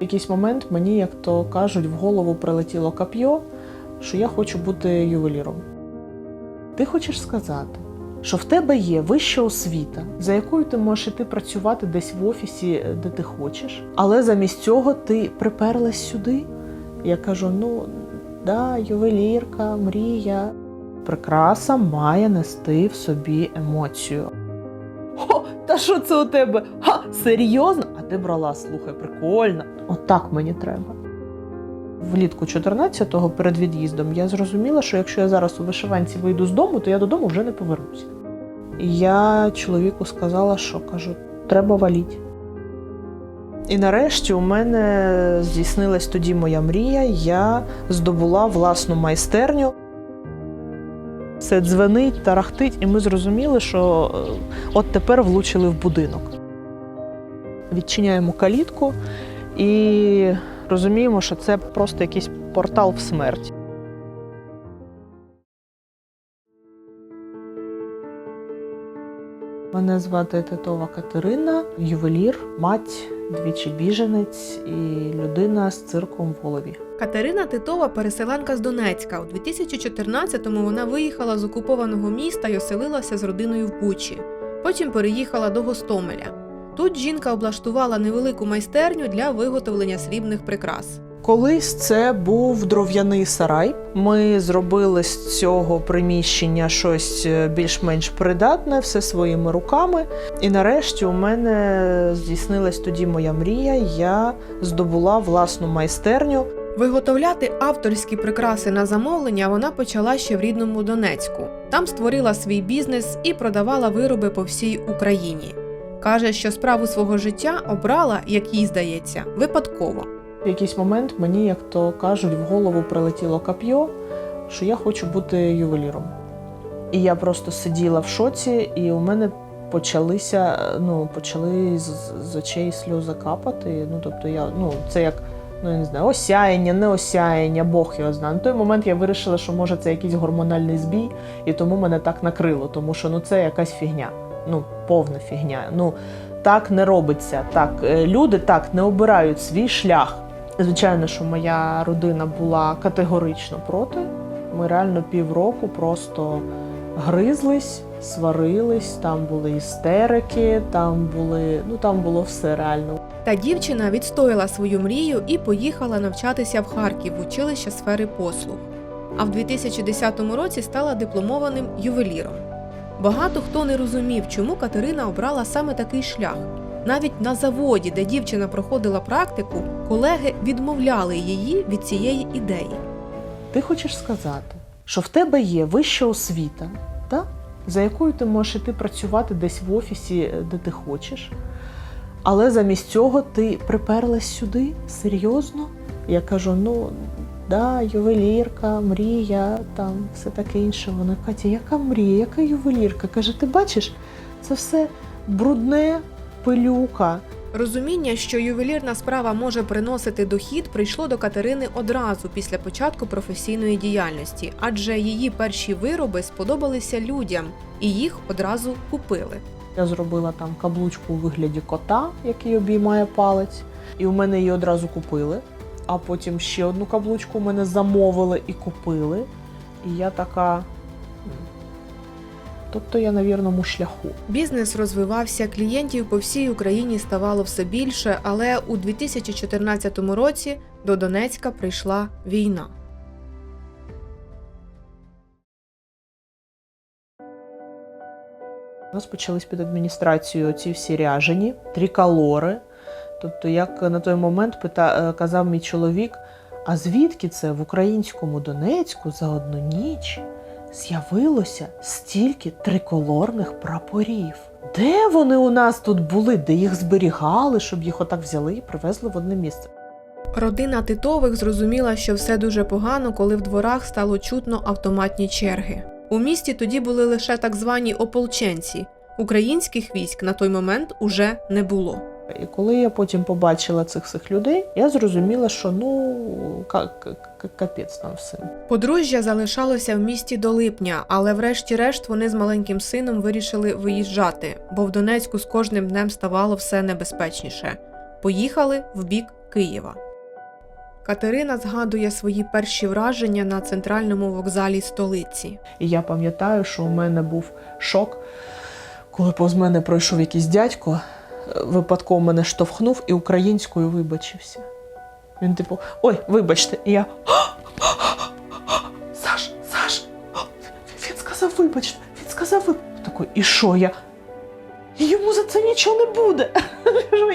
В якийсь момент мені, як то кажуть, в голову прилетіло коп'є, що я хочу бути ювеліром. Ти хочеш сказати, що в тебе є вища освіта, за якою ти можеш іти працювати десь в офісі, де ти хочеш, але замість цього ти приперлась сюди. Я кажу: ну да, ювелірка, мрія. Прикраса має нести в собі емоцію. Та що це у тебе? Ха, серйозно? Ти брала, слухай, прикольно. Отак мені треба. Влітку 14-го перед від'їздом я зрозуміла, що якщо я зараз у вишиванці вийду з дому, то я додому вже не повернуся. Я чоловіку сказала, що кажу, треба валіть. І нарешті у мене здійснилась тоді моя мрія. Я здобула власну майстерню. Все дзвенить, тарахтить, і ми зрозуміли, що е, от тепер влучили в будинок. Відчиняємо калітку і розуміємо, що це просто якийсь портал в смерть. Мене звати Титова Катерина, ювелір, мать, двічі біженець і людина з цирком в голові. Катерина Титова переселенка з Донецька. У 2014-му вона виїхала з окупованого міста і оселилася з родиною в Бучі. Потім переїхала до Гостомеля. Тут жінка облаштувала невелику майстерню для виготовлення срібних прикрас. Колись це був дров'яний сарай. Ми зробили з цього приміщення щось е, більш-менш придатне, все своїми руками. І нарешті у мене здійснилась тоді моя мрія. Я здобула власну майстерню. Виготовляти авторські прикраси на замовлення вона почала ще в рідному Донецьку. Там створила свій бізнес і продавала вироби по всій Україні. Каже, що справу свого життя обрала, як їй здається, випадково. В якийсь момент мені, як то кажуть, в голову прилетіло коп'є, що я хочу бути ювеліром. І я просто сиділа в шоці, і у мене почалися, ну, почали з, з очей сльози капати. Ну, тобто я, ну, це як, ну я не знаю, осяяння, не осяяння, Бог його знає. На той момент я вирішила, що може це якийсь гормональний збій, і тому мене так накрило, тому що ну, це якась фігня. Ну, повна фігня. Ну, так не робиться. Так, е, люди так не обирають свій шлях. Звичайно, що моя родина була категорично проти. Ми реально півроку просто гризлись, сварились, там були істерики, там були, ну там було все реально. Та дівчина відстояла свою мрію і поїхала навчатися в Харків в училище сфери послуг. А в 2010 році стала дипломованим ювеліром. Багато хто не розумів, чому Катерина обрала саме такий шлях. Навіть на заводі, де дівчина проходила практику, колеги відмовляли її від цієї ідеї. Ти хочеш сказати, що в тебе є вища освіта, та? за якою ти можеш іти працювати десь в офісі, де ти хочеш, але замість цього ти приперлась сюди? Серйозно? Я кажу: ну, да, ювелірка, мрія, там все таке інше. Вона Катя, яка мрія, яка ювелірка? Каже, ти бачиш, це все брудне, пилюка. Розуміння, що ювелірна справа може приносити дохід, прийшло до Катерини одразу після початку професійної діяльності, адже її перші вироби сподобалися людям, і їх одразу купили. Я зробила там каблучку у вигляді кота, який обіймає палець, і у мене її одразу купили. А потім ще одну каблучку у мене замовили і купили. І я така. Тобто я на вірному шляху. Бізнес розвивався, клієнтів по всій Україні ставало все більше, але у 2014 році до Донецька прийшла війна. У нас почались під адміністрацією ці всі ряжені, триколори. Тобто, як на той момент пита, е, казав мій чоловік, а звідки це в українському Донецьку за одну ніч з'явилося стільки триколорних прапорів? Де вони у нас тут були, де їх зберігали, щоб їх отак взяли і привезли в одне місце? Родина Титових зрозуміла, що все дуже погано, коли в дворах стало чутно автоматні черги. У місті тоді були лише так звані ополченці. Українських військ на той момент уже не було. І коли я потім побачила цих всіх людей, я зрозуміла, що ну ка- ка- ка- капець там всім. Подружжя залишалося в місті до липня, але врешті-решт вони з маленьким сином вирішили виїжджати, бо в Донецьку з кожним днем ставало все небезпечніше. Поїхали в бік Києва. Катерина згадує свої перші враження на центральному вокзалі столиці. І я пам'ятаю, що у мене був шок, коли повз мене пройшов якийсь дядько, випадково мене штовхнув і українською вибачився. Він типу, ой, вибачте, і я. Саш, Саш, він сказав вибачте, він сказав вибачте. Такий, і що я? Йому за це нічого не буде.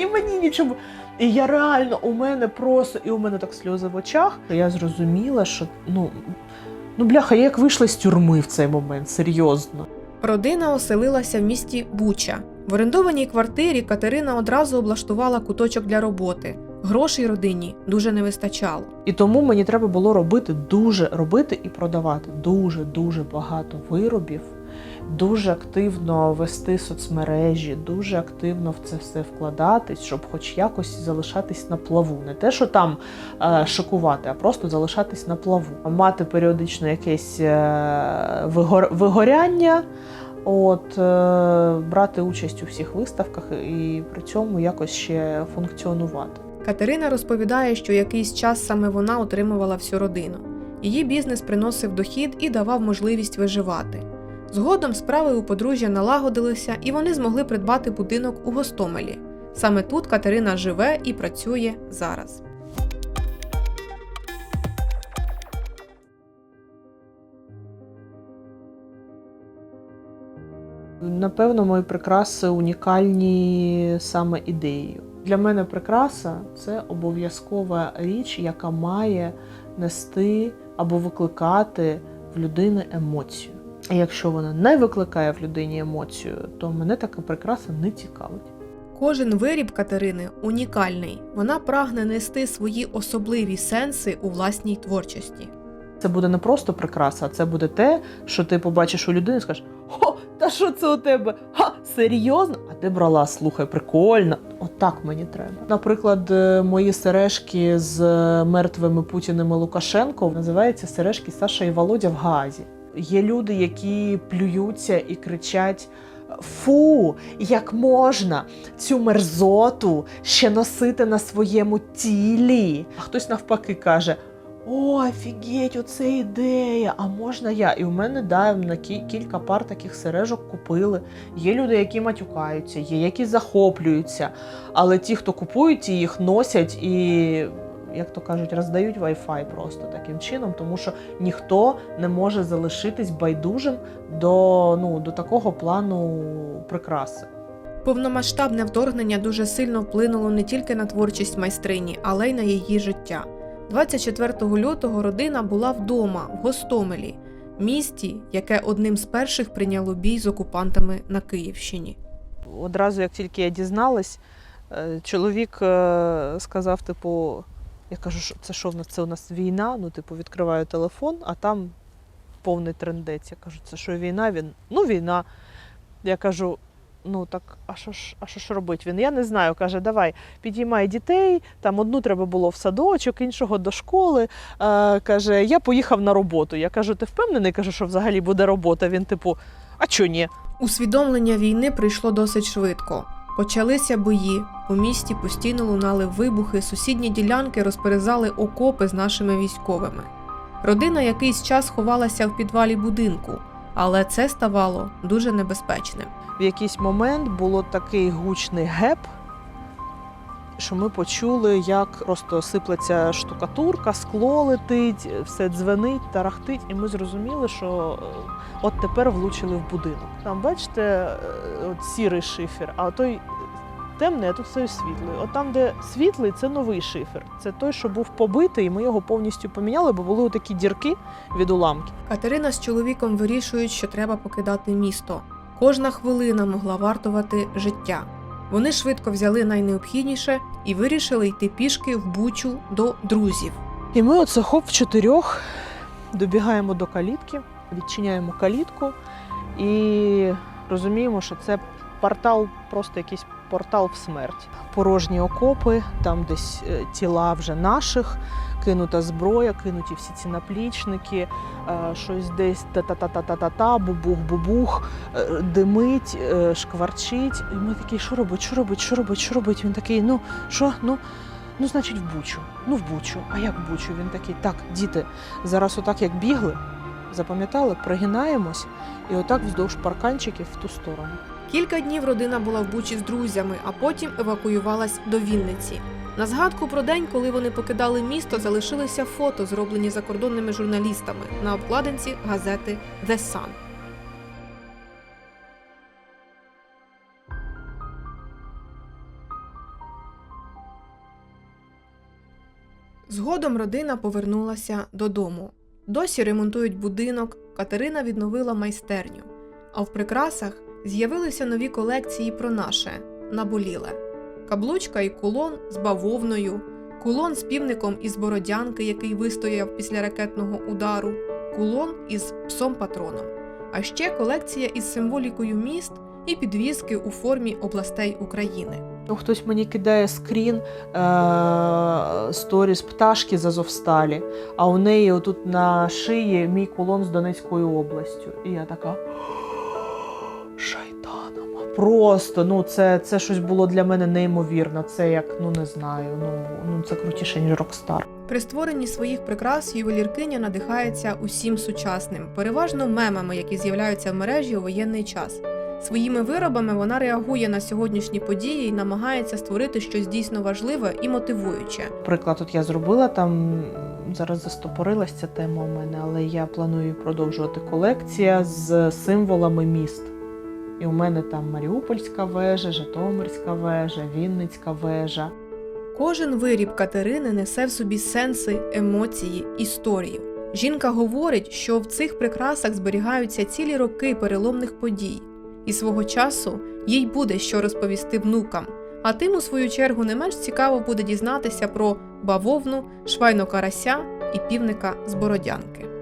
І мені нічого. І я реально, у мене просто, і у мене так сльози в очах. Я зрозуміла, що ну, ну бляха, я як вийшла з тюрми в цей момент, серйозно. Родина оселилася в місті Буча. В орендованій квартирі Катерина одразу облаштувала куточок для роботи. Грошей родині дуже не вистачало. І тому мені треба було робити дуже робити і продавати дуже дуже багато виробів, дуже активно вести соцмережі, дуже активно в це все вкладатись, щоб хоч якось залишатись на плаву. Не те, що там е, шокувати, а просто залишатись на плаву, мати періодично якесь е, вигор... вигоряння. От е, брати участь у всіх виставках і при цьому якось ще функціонувати. Катерина розповідає, що якийсь час саме вона утримувала всю родину. Її бізнес приносив дохід і давав можливість виживати. Згодом справи у подружжя налагодилися, і вони змогли придбати будинок у Гостомелі. Саме тут Катерина живе і працює зараз. Напевно, мої прикраси унікальні саме ідеєю. Для мене прикраса це обов'язкова річ, яка має нести або викликати в людини емоцію. І якщо вона не викликає в людині емоцію, то мене така прикраса не цікавить. Кожен виріб Катерини унікальний. Вона прагне нести свої особливі сенси у власній творчості. Це буде не просто прикраса, а це буде те, що ти побачиш у людини і скажеш: та що це у тебе? Ха, серйозно? А ти брала, слухай, прикольно. Отак мені треба. Наприклад, е, мої сережки з е, мертвими Путіним і Лукашенко називаються сережки Саша і Володя в Гаазі. Є люди, які плюються і кричать. Фу, як можна цю мерзоту ще носити на своєму тілі? А хтось навпаки каже: О, офігеть, оце ідея! А можна я? І у мене да, на кі- кілька пар таких сережок купили. Є люди, які матюкаються, є які захоплюються. Але ті, хто купують, їх носять і, як то кажуть, роздають Wi-Fi просто таким чином, тому що ніхто не може залишитись байдужим до, ну, до такого плану прикраси. Повномасштабне вторгнення дуже сильно вплинуло не тільки на творчість майстрині, але й на її життя. 24 лютого родина була вдома в Гостомелі, місті, яке одним з перших прийняло бій з окупантами на Київщині. одразу, як тільки я дізналась, е, чоловік е, сказав: типу, я кажу, що це що в нас? Це у нас війна. Ну, типу, відкриваю телефон, а там повний трендець. Я кажу, це що війна? Він ну війна. Я кажу. Ну так, а що ж, а що ж робить? Він я не знаю. каже, давай підіймай дітей. Там одну треба було в садочок, іншого до школи. Е, каже, я поїхав на роботу. Я кажу, ти впевнений? Кажу, що взагалі буде робота. Він, типу, а чого ні? Усвідомлення війни прийшло досить швидко. Почалися бої. У місті постійно лунали вибухи, сусідні ділянки розперезали окопи з нашими військовими. Родина якийсь час ховалася в підвалі будинку, але це ставало дуже небезпечним. В якийсь момент було такий гучний геп, що ми почули, як просто сиплеться штукатурка, скло летить, все дзвенить, тарахтить, і ми зрозуміли, що е, от тепер влучили в будинок. Там, бачите, е, от сірий шифер, а той темний, а тут все світлий. От там, де світлий, це новий шифер. Це той, що був побитий, і ми його повністю поміняли, бо були такі дірки від уламків. Катерина з чоловіком вирішують, що треба покидати місто. Кожна хвилина могла вартувати життя. Вони швидко взяли найнеобхідніше і вирішили йти пішки в бучу до друзів. І ми оце хоп в чотирьох добігаємо до калітки, відчиняємо калітку і розуміємо, що це портал просто якийсь портал в смерть. Порожні окопи, там десь е, тіла вже наших, кинута зброя, кинуті всі ці наплічники, е, щось десь та-та-та-та-та-та, бубух-бубух, е, димить, шкварчить. І ми такі, що робить, що робить, що робить, що робить? Він такий, ну що, ну. Ну, значить, в Бучу. Ну, в Бучу. А як в Бучу? Він такий, так, діти, зараз отак як бігли, запам'ятали, пригинаємось і отак вздовж парканчиків в ту сторону. Кілька днів родина була в Бучі з друзями, а потім евакуювалась до Вінниці. На згадку про день, коли вони покидали місто, залишилися фото, зроблені закордонними журналістами на обкладинці газети The Sun. Згодом родина повернулася додому. Досі ремонтують будинок, Катерина відновила майстерню. А в прикрасах з'явилися нові колекції про наше наболіле. Каблучка і кулон з бавовною, кулон з півником із бородянки, який вистояв після ракетного удару, кулон із псом патроном. А ще колекція із символікою міст і підвіски у формі областей України. Ну, хтось мені кидає скрін е- сторіс пташки з Азовсталі, а у неї отут на шиї мій кулон з Донецькою областю. І я така. Просто ну це, це щось було для мене неймовірно. Це як, ну не знаю, ну, ну це крутіше, ніж Рокстар. При створенні своїх прикрас ювеліркиня надихається усім сучасним, переважно мемами, які з'являються в мережі у воєнний час. Своїми виробами вона реагує на сьогоднішні події і намагається створити щось дійсно важливе і мотивуюче. Приклад, от я зробила там зараз застопорилась ця тема у мене, але я планую продовжувати колекція з символами міст. І у мене там Маріупольська вежа, Житомирська вежа, Вінницька вежа. Кожен виріб Катерини несе в собі сенси, емоції, історію. Жінка говорить, що в цих прикрасах зберігаються цілі роки переломних подій, і свого часу їй буде що розповісти внукам. А тим, у свою чергу, не менш цікаво буде дізнатися про бавовну, швайно карася і півника з бородянки.